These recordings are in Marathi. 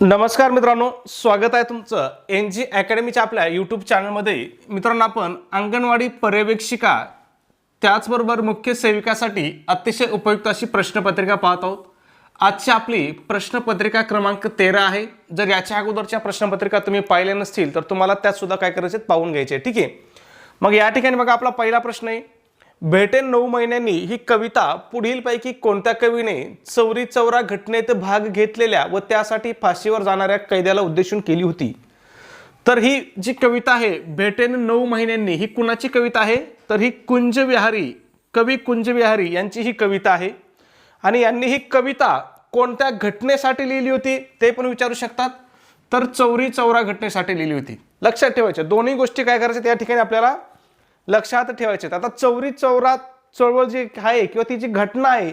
नमस्कार मित्रांनो स्वागत आहे तुमचं एन जी अकॅडमीच्या आपल्या यूट्यूब चॅनलमध्ये मित्रांनो आपण अंगणवाडी पर्यवेक्षिका त्याचबरोबर मुख्य सेविकासाठी अतिशय उपयुक्त अशी प्रश्नपत्रिका पाहत आहोत. आजची आपली प्रश्नपत्रिका क्रमांक तेरा आहे. जर याच्या अगोदरच्या प्रश्नपत्रिका तुम्ही पाहिल्या नसतील तर तुम्हाला त्यातसुद्धा काय करायचे आहेत, पाहून घ्यायचे आहे. ठीक आहे? मग या ठिकाणी बघा आपला पहिला प्रश्न आहे. भेटेन नऊ महिन्यांनी ही कविता पुढीलपैकी कोणत्या कवीने चौरी चौरा घटनेत भाग घेतलेल्या व त्यासाठी फाशीवर जाणाऱ्या कैद्याला उद्देशून केली होती? तर ही जी कविता आहे भेटेन नऊ महिन्यांनी ही कुणाची कविता आहे? तर ही कुंजविहारी कवी कुंजविहारी यांची ही कविता आहे. आणि यांनी ही कविता कोणत्या घटनेसाठी लिहिली होती ते पण विचारू शकतात. तर चौरी चौरा घटनेसाठी लिहिली होती. लक्षात ठेवायच्या दोन्ही गोष्टी काय करायच्या त्या ठिकाणी आपल्याला? लक्षात ठेवायचे आता चौरी चौरा चळवळ जी आहे किंवा ती जी घटना आहे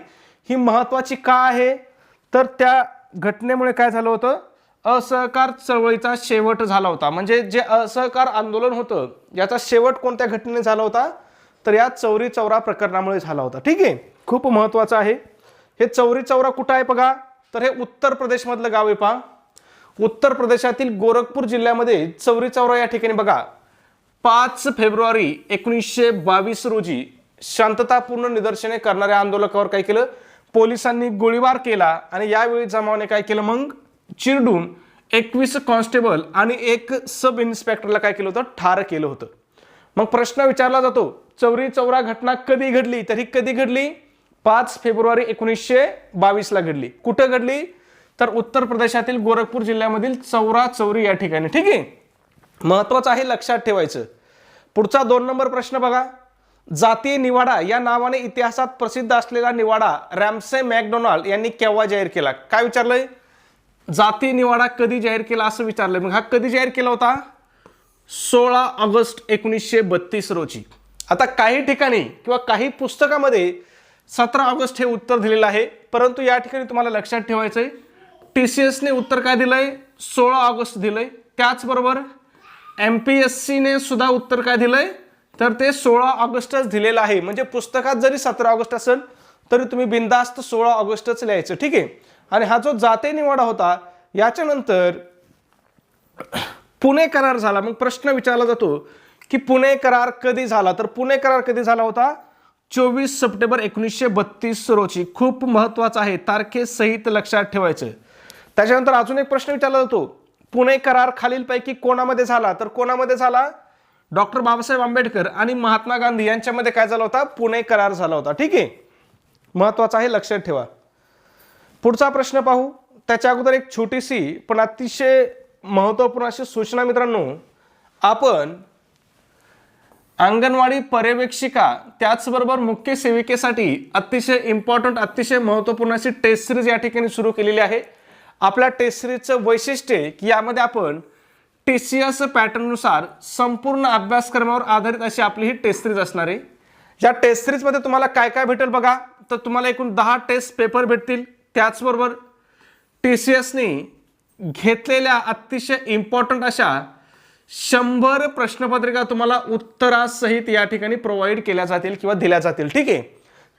ही महत्वाची का आहे? तर त्या घटनेमुळे काय झालं होतं? असहकार चळवळीचा शेवट झाला होता. म्हणजे जे असहकार आंदोलन होतं याचा शेवट कोणत्या घटनेने झाला होता? तर या चौरी चौरा प्रकरणामुळे झाला होता. ठीक आहे? खूप महत्वाचं आहे. हे चौरी चौरा कुठं आहे बघा? तर हे उत्तर प्रदेशमधलं गाव आहे पहा. उत्तर प्रदेशातील गोरखपूर जिल्ह्यामध्ये चौरी चौरा या ठिकाणी बघा. पाच फेब्रुवारी एकोणीसशे बावीस रोजी शांततापूर्ण निदर्शने करणाऱ्या आंदोलकावर काय केलं? पोलिसांनी गोळीबार केला आणि यावेळी जमावाने काय केलं मग? चिरडून एकवीस कॉन्स्टेबल आणि एक सब इन्स्पेक्टरला काय केलं होतं? ठार केलं होतं. मग प्रश्न विचारला जातो चौरी चौरा घटना कधी घडली? तर ही कधी घडली? पाच फेब्रुवारी एकोणीसशे बावीसला घडली. कुठं घडली? तर उत्तर प्रदेशातील गोरखपूर जिल्ह्यामधील चौरा चौरी या ठिकाणी. ठीक आहे? महत्वाचं आहे लक्षात ठेवायचं. पुढचा दोन नंबर प्रश्न बघा. जातीय निवाडा या नावाने इतिहासात प्रसिद्ध असलेला निवाडा रॅमसे मॅकडोनाल्ड यांनी केव्हा जाहीर केला? काय विचारलंय? जातीय निवाडा कधी जाहीर केला असं विचारलंय. मग हा कधी जाहीर केला होता? सोळा ऑगस्ट एकोणीसशे बत्तीस रोजी. आता काही ठिकाणी किंवा काही पुस्तकामध्ये सतरा ऑगस्ट हे उत्तर दिलेलं आहे. परंतु या ठिकाणी तुम्हाला लक्षात ठेवायचं आहे टी सी एसने उत्तर काय दिलंय? सोळा ऑगस्ट दिलंय. त्याचबरोबर एम पी एस सीने सुद्धा उत्तर काय दिलंय? तर ते सोळा ऑगस्टच दिलेलं आहे. म्हणजे पुस्तकात जरी सतरा ऑगस्ट असेल तरी तुम्ही बिंदास्त सोळा ऑगस्टच लिहायचं. ठीक आहे? आणि हा जो जाते निवाडा होता याच्यानंतर पुणे करार झाला. मग प्रश्न विचारला जातो की पुणे करार कधी झाला? तर पुणे करार कधी झाला होता? चोवीस सप्टेंबर एकोणीसशे बत्तीस रोजी. खूप महत्वाचं आहे. तारखेसहित लक्षात ठेवायचं. त्याच्यानंतर अजून एक प्रश्न विचारला जातो. पुणे करार खालीलपैकी कोणामध्ये झाला? तर कोणामध्ये झाला? डॉक्टर बाबासाहेब आंबेडकर आणि महात्मा गांधी यांच्यामध्ये काय झाला होता? पुणे करार झाला होता. ठीक आहे? महत्वाचं आहे लक्षात ठेवा. पुढचा प्रश्न पाहू. त्याच्या अगोदर एक छोटीशी पण अतिशय महत्त्वपूर्ण अशी सूचना मित्रांनो. आपण अंगणवाडी पर्यवेक्षिका त्याचबरोबर मुख्य सेविकेसाठी अतिशय इम्पॉर्टंट अतिशय महत्त्वपूर्ण अशी टेस्ट सिरीज या ठिकाणी सुरू केलेली आहे. आपल्या टेस्ट सिरीजचं वैशिष्ट्य आहे की यामध्ये आपण टी सी एस पॅटर्ननुसार संपूर्ण अभ्यासक्रमावर आधारित अशी आपली ही टेस्ट सिरीज असणार आहे. या टेस्ट सिरीजमध्ये तुम्हाला काय काय भेटेल बघा. तर तुम्हाला एकूण दहा टेस्ट पेपर भेटतील. त्याचबरोबर टी सी एसने घेतलेल्या अतिशय इम्पॉर्टंट अशा शंभर प्रश्नपत्रिका तुम्हाला उत्तरासहित या ठिकाणी प्रोव्हाइड केल्या जातील किंवा दिल्या जातील. ठीक आहे?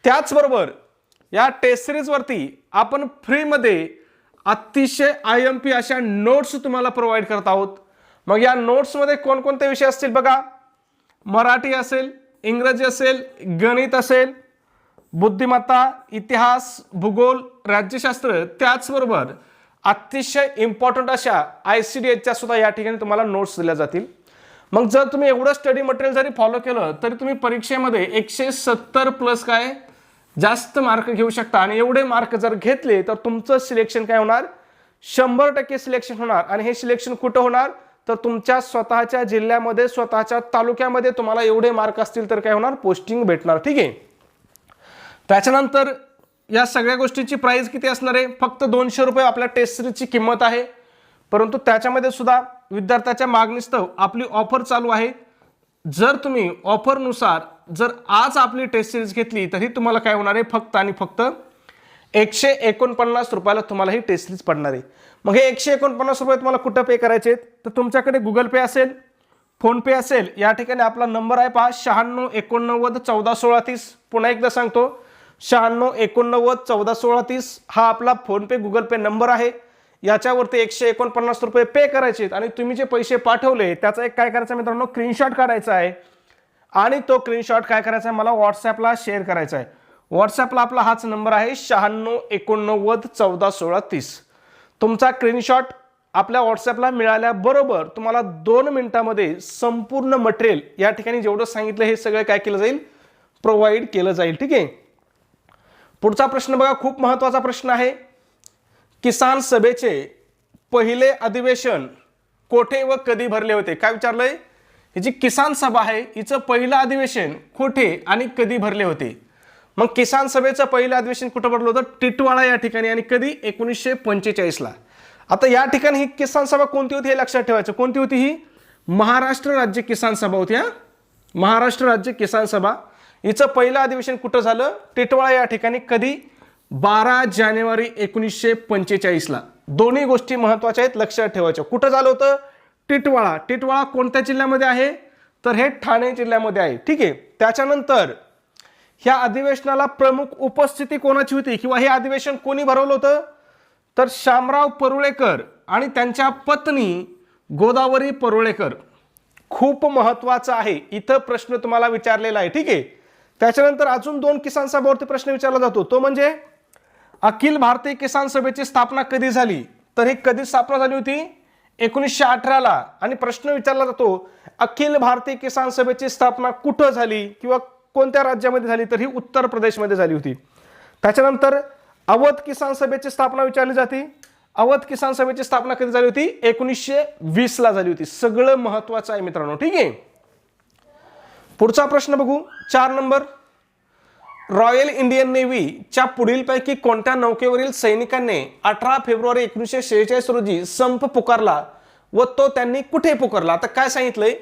त्याचबरोबर या टेस्ट सिरीजवरती आपण फ्रीमध्ये अतिशय आय एम पी अशा नोट्स तुम्हाला प्रोव्हाइड करत आहोत. मग या नोट्समध्ये कोणकोणते विषय असतील बघा. मराठी असेल इंग्रजी असेल गणित असेल बुद्धिमत्ता इतिहास भूगोल राज्यशास्त्र त्याचबरोबर अतिशय इम्पॉर्टंट अशा आय सी डी एचच्या सुद्धा या ठिकाणी तुम्हाला नोट्स दिल्या जातील. मग जर तुम्ही एवढं स्टडी मटेरियल जरी फॉलो केलं तरी तुम्ही परीक्षेमध्ये एकशे सत्तर प्लस काय जास्त मार्क घेऊ शकता. आणि एवढे मार्क जर घेतले तर तुमचं सिलेक्शन काय होणार? शंभर टक्के सिलेक्शन होणार. आणि हे सिलेक्शन कुठं होणार? तर तुमच्या स्वतःच्या जिल्ह्यामध्ये स्वतःच्या तालुक्यामध्ये तुम्हाला एवढे मार्क असतील तर काय होणार? पोस्टिंग भेटणार. ठीक आहे? त्याच्यानंतर या सगळ्या गोष्टीची प्राइस किती असणार आहे? फक्त दोनशे रुपये आपल्या टेस्ट सिरीजची किंमत आहे. परंतु त्याच्यामध्ये सुद्धा विद्यार्थ्याच्या मागणीस्तव आपली ऑफर चालू आहे. जर तुम्ही ऑफरनुसार जर आज आपली टेस्ट सिरीज घेतली तर ही तुम्हाला काय होणार आहे? फक्त आणि फक्त एकशे एकोणपन्नास रुपयाला तुम्हाला ही टेस्ट सिरीज पडणार आहे. मग हे एकशे एकोणपन्नास रुपये तुम्हाला कुठं पे करायचे आहेत? तर तुमच्याकडे गुगल पे असेल फोनपे असेल या ठिकाणी आपला नंबर आहे पहा शहाण्णव एकोणनव्वद चौदा सोळा तीस. पुन्हा एकदा सांगतो शहाण्णव एकोणनव्वद चौदा सोळा तीस हा आपला फोनपे गुगल पे नंबर आहे. याच्यावरती एकशे एकोणपन्नास रुपये पे करायचे आहेत. आणि तुम्ही जे पैसे पाठवले त्याचा एक काय करायचं मित्रांनो? स्क्रीनशॉट काढायचा आहे. आणि तो स्क्रीनशॉट काय करायचा आहे? मला व्हॉट्सॲपला शेअर करायचा आहे. व्हॉट्सॲपला आपला हाच नंबर आहे शहाण्णव एकोणनव्वद चौदा सोळा तीस. तुमचा स्क्रीनशॉट आपल्या व्हॉट्सॲपला मिळाल्याबरोबर तुम्हाला दोन मिनिटामध्ये संपूर्ण मटेरियल या ठिकाणी जेवढं सांगितलं हे सगळं काय केलं जाईल? प्रोव्हाइड केलं जाईल ठीक आहे? पुढचा प्रश्न बघा खूप महत्त्वाचा प्रश्न आहे. किसान सभेचे पहिले अधिवेशन कोठे व कधी भरले होते? काय विचारलंय? ही जी किसान सभा आहे हिचं पहिलं अधिवेशन कुठे आणि कधी भरले होते? मग किसान सभेचं पहिलं अधिवेशन कुठं भरलं होतं? टिटवाळा या ठिकाणी आणि कधी? एकोणीसशे पंचेचाळीसला. आता या ठिकाणी ही किसान सभा कोणती होती हे लक्षात ठेवायचं. कोणती होती ही? महाराष्ट्र राज्य किसान सभा होती हा? महाराष्ट्र राज्य किसान सभा. हिचं पहिलं अधिवेशन कुठं झालं? टिटवाळा या ठिकाणी कधी? बारा जानेवारी एकोणीसशे पंचेचाळीसला. दोन्ही गोष्टी महत्त्वाच्या आहेत लक्षात ठेवायच्या. कुठं झालं होतं? टिटवाळा. टिटवाळा कोणत्या जिल्ह्यामध्ये आहे? तर हे ठाणे जिल्ह्यामध्ये आहे. ठीक आहे. त्याच्यानंतर ह्या अधिवेशनाला प्रमुख उपस्थिती कोणाची होती? किंवा हे अधिवेशन कोणी भरवलं होतं? तर शामराव परुळेकर आणि त्यांच्या पत्नी गोदावरी परुळेकर. खूप महत्वाचं आहे. इथं प्रश्न तुम्हाला विचारलेला आहे. ठीक आहे. त्याच्यानंतर अजून दोन किसान सभावरती प्रश्न विचारला जातो. तो म्हणजे अखिल भारतीय किसान सभेची स्थापना कधी झाली? तर ही कधी स्थापना झाली होती? एकोणीसशे अठराला आणि प्रश्न विचारला जातो अखिल भारतीय किसान सभेची स्थापना कुठं झाली किंवा कोणत्या राज्यामध्ये झाली? तर ही उत्तर प्रदेशमध्ये झाली होती. त्याच्यानंतर अवध किसान सभेची स्थापना विचारली जाते. अवध किसान सभेची स्थापना कधी झाली होती? एकोणीसशे वीसला झाली होती. सगळं महत्वाचं आहे मित्रांनो ठीक आहे? पुढचा प्रश्न बघू. चार नंबर. रॉयल इंडियन नेव्हीच्या पुढीलपैकी कोणत्या नौकेवरील सैनिकांनी अठरा फेब्रुवारी एकोणीसशे शेहेचाळीस रोजी संप पुकारला व तो त्यांनी कुठे पुकारला? आता काय सांगितलंय?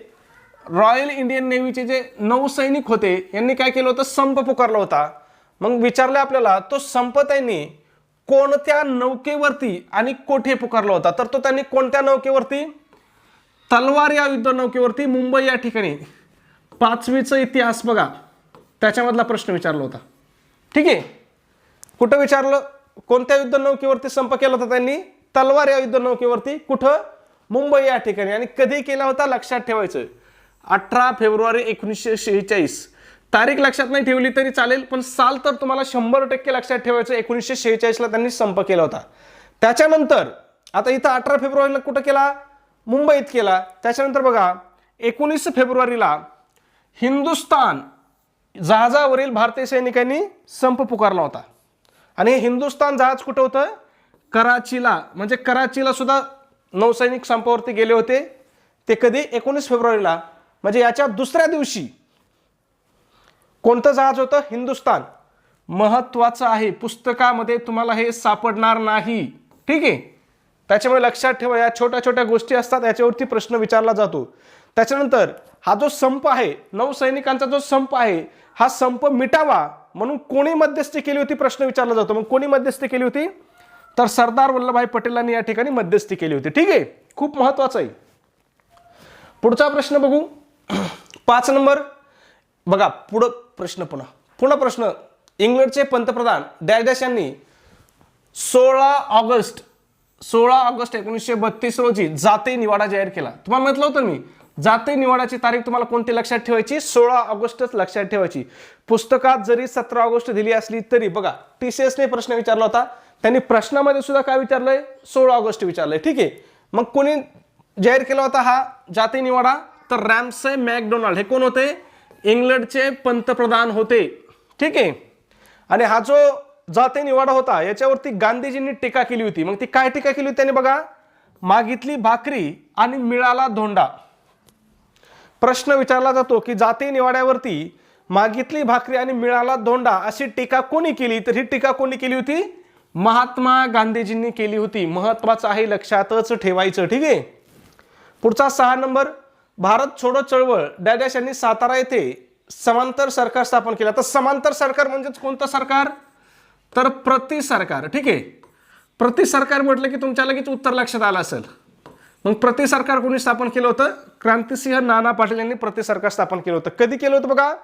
रॉयल इंडियन नेव्हीचे जे नौसैनिक होते यांनी काय केलं होतं? संप पुकारला होता. मग विचारलं आपल्याला तो संप त्यांनी कोणत्या नौकेवरती आणि कोठे पुकारला होता? तर तो त्यांनी कोणत्या नौकेवरती? तलवार या युद्ध नौकेवरती मुंबई या ठिकाणी. पाचवीचा इतिहास बघा. त्याच्यामधला प्रश्न विचारला होता. ठीक आहे? कुठं विचारलं? कोणत्या युद्धनौकेवरती संप केला होता त्यांनी? तलवार या युद्धनौकेवरती कुठं? मुंबई या ठिकाणी. आणि कधी केला होता? लक्षात ठेवायचं अठरा फेब्रुवारी एकोणीसशे शेहेचाळीस. तारीख लक्षात नाही ठेवली तरी चालेल पण साल तर तुम्हाला शंभर टक्के लक्षात ठेवायचं एकोणीसशे शेहेचाळीसला त्यांनी संप केला होता. त्याच्यानंतर आता इथं अठरा फेब्रुवारीला कुठं केला? मुंबईत केला. त्याच्यानंतर बघा एकोणीस फेब्रुवारीला हिंदुस्तान जहाजावरील भारतीय सैनिकांनी संप पुकारला होता. आणि हे हिंदुस्तान जहाज कुठं होतं? कराचीला म्हणजे कराचीला सुद्धा नौसैनिक संपावरती गेले होते. ते कधी? एकोणीस फेब्रुवारीला. म्हणजे याच्या दुसऱ्या दिवशी. कोणतं जहाज होतं? हिंदुस्तान महत्वाचं आहे पुस्तकामध्ये तुम्हाला हे सापडणार नाही. ठीक आहे? त्याच्यामुळे लक्षात ठेवा या छोट्या छोट्या गोष्टी असतात याच्यावरती प्रश्न विचारला जातो. त्याच्यानंतर हा जो संप आहे नौसैनिकांचा जो संप आहे हा संप मिटावा म्हणून कोणी मध्यस्थी केली होती प्रश्न विचारला जातो. मग कोणी मध्यस्थी केली होती? तर सरदार वल्लभभाई पटेलांनी या ठिकाणी मध्यस्थी केली होती. ठीक आहे? खूप महत्वाचं आहे. पुढचा प्रश्न बघू. पाच नंबर. बघा पुढं प्रश्न पुन्हा. पुन्हा प्रश्न. इंग्लंडचे पंतप्रधान डॅश यांनी सोळा ऑगस्ट सोळा ऑगस्ट एकोणीसशे बत्तीस रोजी जाते निवाडा जाहीर केला. तुम्हाला म्हटलं होतं मी जाते निवाडाची तारीख तुम्हाला कोणती लक्षात ठेवायची? सोळा ऑगस्टच लक्षात ठेवायची. पुस्तकात जरी सतरा ऑगस्ट दिली असली तरी बघा टी सी एसने प्रश्न विचारला होता. त्यांनी प्रश्नामध्ये सुद्धा काय विचारलंय? सोळा ऑगस्ट विचारलंय. ठीक आहे. मग कोणी जाहीर केला होता हा? जाती निवाडा? तर रॅमसे मॅकडोनाल्ड. हे कोण होते? इंग्लंडचे पंतप्रधान होते. ठीक आहे. आणि हा जो जाते निवाडा होता याच्यावरती गांधीजींनी टीका केली होती. मग ती काय टीका केली होती त्यांनी बघा? मागितली भाकरी आणि मिळाला धोंडा. प्रश्न विचारला जातो की जाती निवाड्यावरती मागितली भाकरी आणि मिळाला धोंडा अशी टीका कोणी केली? तर ही टीका कोणी केली होती? महात्मा गांधीजींनी केली होती. महत्वाचं आहे लक्षातच ठेवायचं. ठीक आहे? पुढचा सहा नंबर. भारत छोडो चळवळ. डॅडॅश यांनी सातारा येथे समांतर सरकार स्थापन केलं. तर समांतर सरकार म्हणजेच कोणतं सरकार? तर प्रति सरकार. ठीक आहे? प्रति सरकार म्हटलं की तुमच्या लगेच उत्तर लक्षात आलं असेल. मग प्रति सरकार कोणी स्थापन केलं होतं? क्रांतिसिंह नाना पाटील यांनी प्रति सरकार स्थापन केलं होतं. कधी केलं होतं बघा?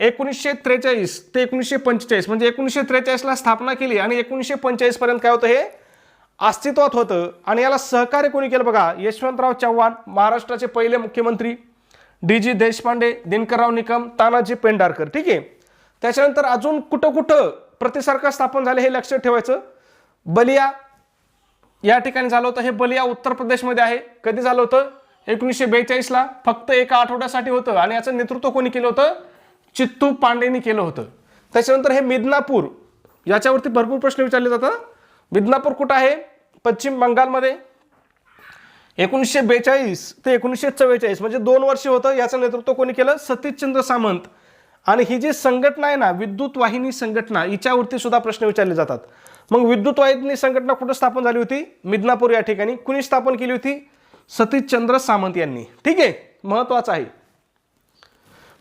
एकोणीसशे त्रेचाळीस ते एकोणीसशे पंचेचाळीस. म्हणजे एकोणीसशे त्रेचाळीसला स्थापना केली आणि एकोणीसशे पंचेचाळीसपर्यंत काय होतं हे? अस्तित्वात होतं. आणि याला सहकार्य कोणी केलं बघा? यशवंतराव चव्हाण महाराष्ट्राचे पहिले मुख्यमंत्री डी जी देशपांडे दिनकरराव निकम तानाजी पेंढारकर. ठीक आहे? त्याच्यानंतर अजून कुठं कुठं प्रतिसरकार स्थापन झाले हे लक्षात ठेवायचं? बलिया या ठिकाणी झालं होतं हे बलिया उत्तर प्रदेशमध्ये आहे. कधी झालं होतं? एकोणीसशे बेचाळीसला फक्त एका आठवड्यासाठी होतं आणि याचं नेतृत्व कोणी केलं होतं? चित्तू पांडेनी केलं होतं. त्याच्यानंतर हे मिदनापूर याच्यावरती भरपूर प्रश्न विचारले जातात. मिदनापूर कुठं आहे? पश्चिम बंगालमध्ये. एकोणीसशे बेचाळीस ते एकोणीसशे चव्वेचाळीस म्हणजे दोन वर्ष होतं याचं नेतृत्व कोणी केलं? सतीशचंद्र सामंत. आणि ही जी संघटना आहे ना विद्युत वाहिनी संघटना हिच्यावरती सुद्धा प्रश्न विचारले जातात. मग विद्युत वाहिनी संघटना कुठं स्थापन झाली होती? मिदनापूर या ठिकाणी. कुणी स्थापन केली होती? सतीशचंद्र सामंत यांनी. ठीक आहे? महत्वाचं आहे.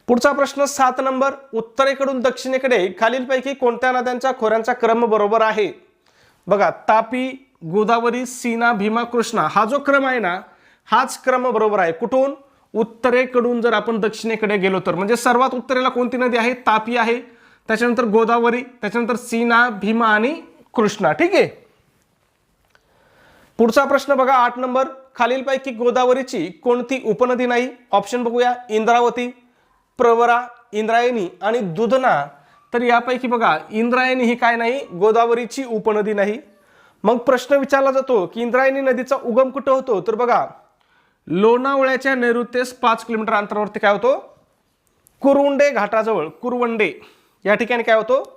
पुढचा प्रश्न सात नंबर. उत्तरेकडून दक्षिणेकडे खालीलपैकी कोणत्या नद्यांच्या खोऱ्यांचा क्रम बरोबर आहे? बघा तापी गोदावरी सीना भीमा कृष्णा हा जो क्रम आहे ना हाच क्रम बरोबर आहे. कुठून? उत्तरेकडून जर आपण दक्षिणेकडे गेलो तर. म्हणजे सर्वात उत्तरेला कोणती नदी आहे? तापी आहे. त्याच्यानंतर गोदावरी त्याच्यानंतर सीना भीमा आणि कृष्णा ठीक आहे? पुढचा प्रश्न बघा आठ नंबर. खालीलपैकी गोदावरीची कोणती उपनदी नाही? ऑप्शन बघूया. इंद्रावती प्रवरा इंद्रायणी आणि दुधना. तर यापैकी बघा इंद्रायणी ही काय नाही? गोदावरीची उपनदी नाही. मग प्रश्न विचारला जातो की इंद्रायणी नदीचा उगम कुठं होतो? तर बघा लोणावळ्याच्या नैऋत्येस पाच किलोमीटर अंतरावरती काय होतो? कुरुंडे घाटाजवळ कुरवंडे. या ठिकाणी काय होतो?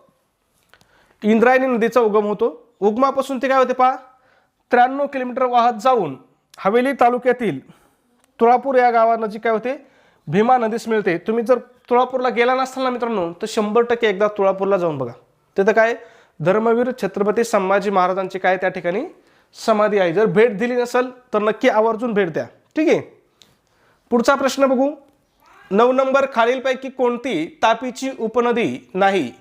इंद्रायणी नदीचा उगम होतो. उगमापासून ते काय होते पहा? त्र्याण्णव किलोमीटर वाहत जाऊन हवेली तालुक्यातील तुळापूर या गावानजीक काय होते? भीमा नदीस मिळते. तुम्ही जर तुळापूरला गेला नसताल ना मित्रांनो तर शंभर टक्के एकदा तुळापूरला जाऊन बघा. तिथं काय? धर्मवीर छत्रपती संभाजी महाराजांची काय त्या ठिकाणी समाधी आहे. जर भेट दिली नसेल तर नक्की आवर्जून भेट द्या. ठीक आहे? पुढचा प्रश्न बघू. नऊ नंबर खालीलपैकी कोणती तापीची उपनदी नाही?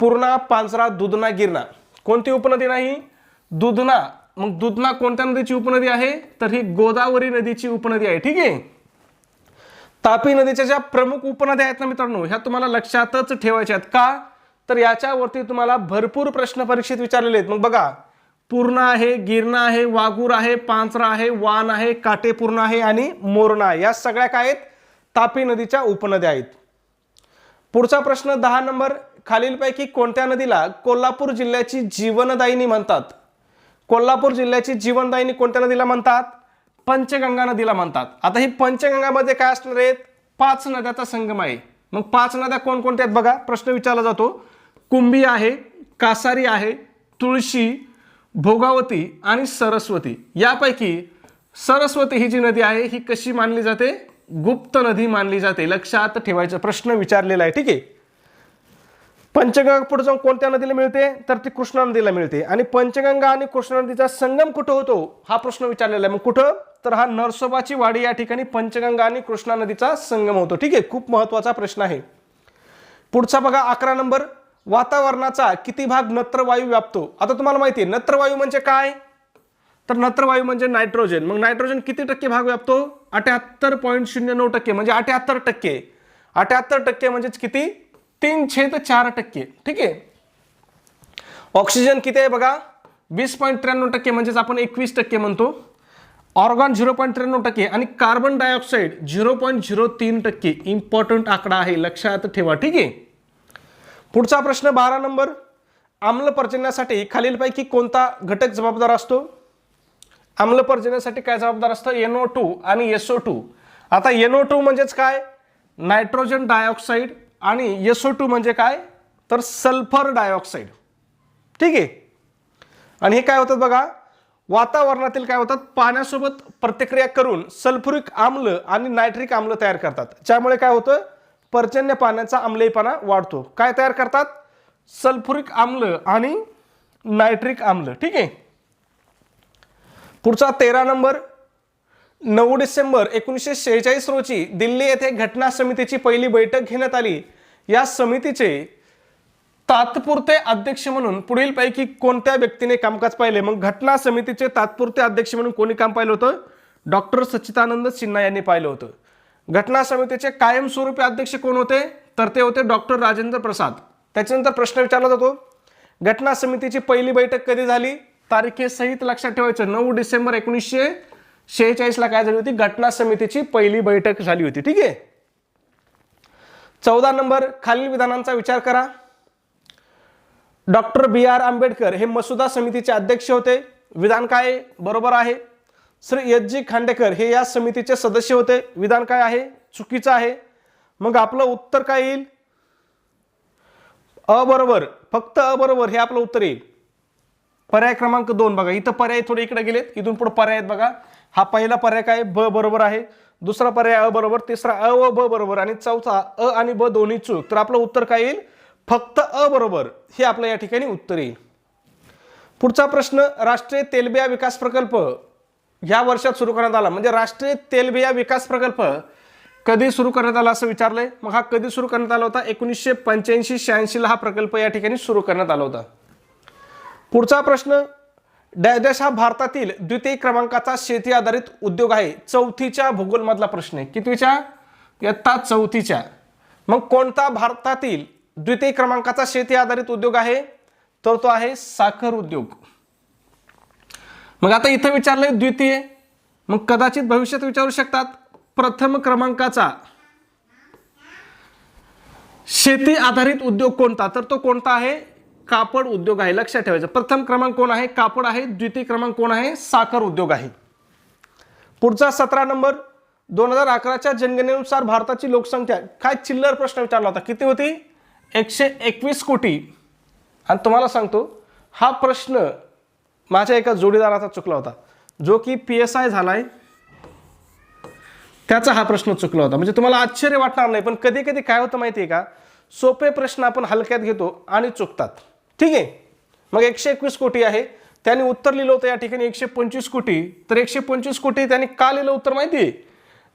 पूर्णा पांजरा दुधना गिरणा कोणती उपनदी नाही? दुधना. मग दुधना कोणत्या नदीची उपनदी आहे? तर ही गोदावरी नदीची उपनदी आहे. ठीक आहे? तापी नदीच्या ज्या प्रमुख उपनद्या आहेत ना मित्रांनो ह्या तुम्हाला लक्षातच ठेवायच्या आहेत. का? तर याच्यावरती तुम्हाला भरपूर प्रश्न परीक्षेत विचारलेले आहेत. मग बघा. पूर्णा आहे गिरणा आहे वाघूर आहे पांचरा आहे वान आहे काटेपूर्णा आहे आणि मोरणा या सगळ्या काय आहेत? तापी नदीच्या उपनद्या आहेत. पुढचा प्रश्न दहा नंबर. खालीलपैकी कोणत्या नदीला कोल्हापूर जिल्ह्याची जीवनदायिनी म्हणतात? कोल्हापूर जिल्ह्याची जीवनदायिनी कोणत्या नदीला म्हणतात? पंचगंगा नदीला म्हणतात. आता ही पंचगंगामध्ये काय असणार आहेत? पाच नद्याचा संगम आहे. मग पाच नद्या कोणकोणत्या आहेत बघा? प्रश्न विचारला जातो. कुंभी आहे कासारी आहे तुळशी भोगावती आणि सरस्वती. यापैकी सरस्वती ही जी नदी आहे ही कशी मानली जाते? गुप्त नदी मानली जाते. लक्षात ठेवायचा प्रश्न विचारलेला आहे. ठीक आहे? पंचगंगा पुढे जाऊन कोणत्या नदीला मिळते? तर ती कृष्णा नदीला मिळते. आणि पंचगंगा आणि कृष्णा नदीचा संगम कुठं होतो? हा प्रश्न विचारलेला आहे. मग कुठं? तर हा नरसोबाची वाडी या ठिकाणी पंचगंगा आणि कृष्णा नदीचा संगम होतो. ठीक आहे? खूप महत्त्वाचा प्रश्न आहे. पुढचा बघा अकरा नंबर. वातावरणाचा किती भाग नत्रवायू व्यापतो? आता तुम्हाला माहिती आहे नत्रवायू म्हणजे काय? तर नत्रवायू म्हणजे नायट्रोजन. मग नायट्रोजन किती टक्के भाग व्यापतो? अठ्याहत्तर पॉईंट शून्य नऊ टक्के. म्हणजे अठ्याहत्तर टक्के. अठ्याहत्तर टक्के म्हणजेच किती? तीन छेद चार टक्के. ठीक आहे? ऑक्सिजन किती आहे बघा? वीस पॉईंट त्र्याण्णव टक्के म्हणजेच आपण एकवीस टक्के म्हणतो. ऑर्गॉन झिरो पॉईंट त्र्याण्णव टक्के आणि carbon dioxide zero point zero तीन टक्के. इम्पॉर्टंट आकडा आहे लक्षात ठेवा. ठीक आहे? पुढचा प्रश्न बारा नंबर. आम्ल पर्जन्यासाठी खालीलपैकी कोणता घटक जबाबदार असतो? आम्ल पर्जन्यासाठी काय जबाबदार असतं? एनओ टू आणि एसओ टू आता एनओ टू म्हणजेच काय? नायट्रोजन डायऑक्साईड आणि एसओ टू म्हणजे काय? तर सल्फर डायऑक्साईड ठीक आहे? आणि हे काय होतात बघा? वातावरणातील काय होतात? पाण्यासोबत प्रतिक्रिया करून सल्फ्युरिक आम्ल आणि नायट्रिक आम्ल तयार करतात. ज्यामुळे काय होतं? पर्जन्य पाण्याचा आम्लहीपणा वाढतो. काय तयार करतात? सल्फ्युरिक आम्ल आणि नायट्रिक आम्ल. ठीक आहे? पुढचा तेरा नंबर. नऊ डिसेंबर एकोणीसशे शेहेचाळीस रोजी दिल्ली येथे घटना समितीची पहिली बैठक घेण्यात आली. या समितीचे तात्पुरते अध्यक्ष म्हणून पुढीलपैकी कोणत्या व्यक्तीने कामकाज पाहिले? मग घटना समितीचे तात्पुरते अध्यक्ष म्हणून कोणी काम पाहिलं होतं? डॉक्टर सच्चिदानंद सिन्हा यांनी पाहिलं होतं. घटना समितीचे कायमस्वरूपी अध्यक्ष कोण होते? तर ते होते डॉक्टर राजेंद्र प्रसाद. त्याच्यानंतर प्रश्न विचारला जातो घटना समितीची पहिली बैठक कधी झाली? तारखेसहित लक्षात ठेवायचं. नऊ डिसेंबर एकोणीसशे शेहेचाळीसला काय झाली होती? घटना समितीची पहिली बैठक झाली होती. ठीक आहे? चौदा नंबर खालील विधानांचा विचार करा. डॉक्टर बी आर आंबेडकर हे मसुदा समितीचे अध्यक्ष होते. विधान काय बरोबर आहे? श्री एच जी खांडेकर हे या समितीचे सदस्य होते. विधान काय आहे? चुकीचं आहे. मग आपलं उत्तर काय येईल? अबरोबर फक्त अबरोबर हे आपलं उत्तर येईल. पर्याय क्रमांक दोन बघा. इथं पर्याय थोडे इकडे गेलेत. इथून पुढे पर्याय आहेत बघा. हा पहिला पर्याय काय? ब बरोबर आहे. दुसरा पर्याय अ बरोबर तिसरा अ व ब बरोबर आणि चौथा अ आणि ब दोन्ही चूक. तर आपलं उत्तर काय येईल? फक्त अ बरोबर. हे आपलं या ठिकाणी उत्तर येईल. पुढचा प्रश्न राष्ट्रीय तेलबिया विकास प्रकल्प या वर्षात सुरू करण्यात आला. म्हणजे राष्ट्रीय तेलबिया विकास प्रकल्प कधी सुरू करण्यात आला असं विचारलंय? मग हा कधी सुरू करण्यात आला होता? एकोणीसशे पंच्याऐंशी शहाऐंशीला हा प्रकल्प या ठिकाणी सुरू करण्यात आला होता. पुढचा प्रश्न डॅश हा भारतातील द्वितीय क्रमांकाचा शेती आधारित उद्योग आहे. चौथीच्या भूगोलमधला प्रश्न आहे. कितवीच्या? इयत्ता चौथीच्या. मग कोणता भारतातील द्वितीय क्रमांकाचा शेती आधारित उद्योग आहे? तर तो आहे साखर उद्योग. मग आता इथं विचारलंय द्वितीय. मग कदाचित भविष्यात विचारू शकतात. प्रथम क्रमांकाचा शेती आधारित उद्योग कोणता? तर तो कोणता आहे? कापड उद्योग आहे. लक्षात ठेवायचं. प्रथम क्रमांक कोण आहे? कापड आहे. द्वितीय क्रमांक कोण आहे? साखर उद्योग आहे. पुढचा सतरा नंबर. दोन हजार अकराच्या जनगणनेनुसार भारताची लोकसंख्या. काय चिल्लर प्रश्न विचारला होता? किती होती? एकशे एकवीस कोटी. आणि तुम्हाला सांगतो हा प्रश्न माझ्या एका जोडीदाराचा चुकला होता. जो की पी एस आय झालाय. त्याचा हा प्रश्न चुकला होता. म्हणजे तुम्हाला आश्चर्य वाटणार नाही पण कधी कधी काय होतं माहिती आहे का? सोपे प्रश्न आपण हलक्यात घेतो आणि चुकतात. ठीक आहे. मग एकशे एकवीस कोटी आहे. त्याने उत्तर लिहिलं होतं या ठिकाणी एकशे पंचवीस कोटी. तर एकशे पंचवीस कोटी त्यांनी का लिहिलं उत्तर माहिती आहे?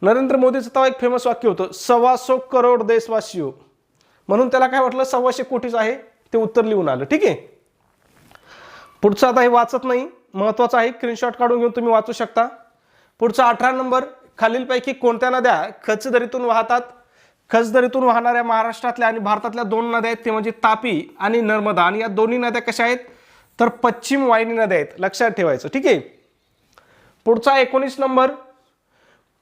नरेंद्र मोदीचं तेव्हा एक फेमस वाक्य होतं सव्वासो करोड देशवासियो. म्हणून त्याला काय वाटलं सव्वाशे कोटीच आहे ते उत्तर लिहून आलं. ठीक आहे. पुढचं आता हे वाचत नाही. महत्वाचं आहे स्क्रीनशॉट काढून घेऊन तुम्ही वाचू शकता. पुढचा अठरा नंबर खालीलपैकी कोणत्या नद्या खचदरीतून वाहतात? खचदरीतून वाहणाऱ्या महाराष्ट्रातल्या आणि भारतातल्या दोन नद्या आहेत ते म्हणजे तापी आणि नर्मदा. आणि या दोन्ही नद्या कशा आहेत? तर पश्चिम वाहिनी नद्या आहेत. लक्षात ठेवायचं ठीक आहे? पुढचा एकोणीस नंबर.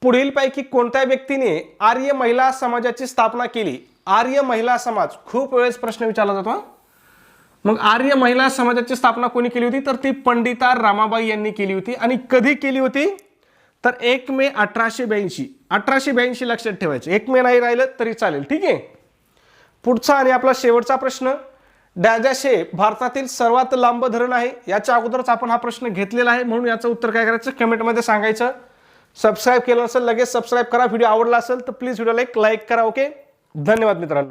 पुढीलपैकी कोणत्या व्यक्तीने आर्य महिला समाजाची स्थापना केली? आर्य महिला समाज. खूप वेळेस प्रश्न विचारला जातो मग आर्य महिला समाजाची स्थापना कोणी केली होती? तर ती पंडिता रामाबाई यांनी केली होती आणि कधी केली होती? तर एक मे अठराशे ब्याऐंशी. अठराशे ब्याऐंशी लक्षात ठेवायचं. एक मे नाही राहिलं तरी चालेल. ठीक आहे? पुढचा आणि आपला शेवटचा प्रश्न. डॅजाशे भारतातील सर्वात लांब धरण आहे. याच्या अगोदरच आपण हा प्रश्न घेतलेला आहे. म्हणून याचं उत्तर काय करायचं? कमेंटमध्ये सांगायचं. सबस्क्राईब केलं असेल लगेच सबस्क्राईब करा. व्हिडिओ आवडला असेल तर प्लीज व्हिडिओला एक लाईक करा ओके? धन्यवाद मित्रांनो.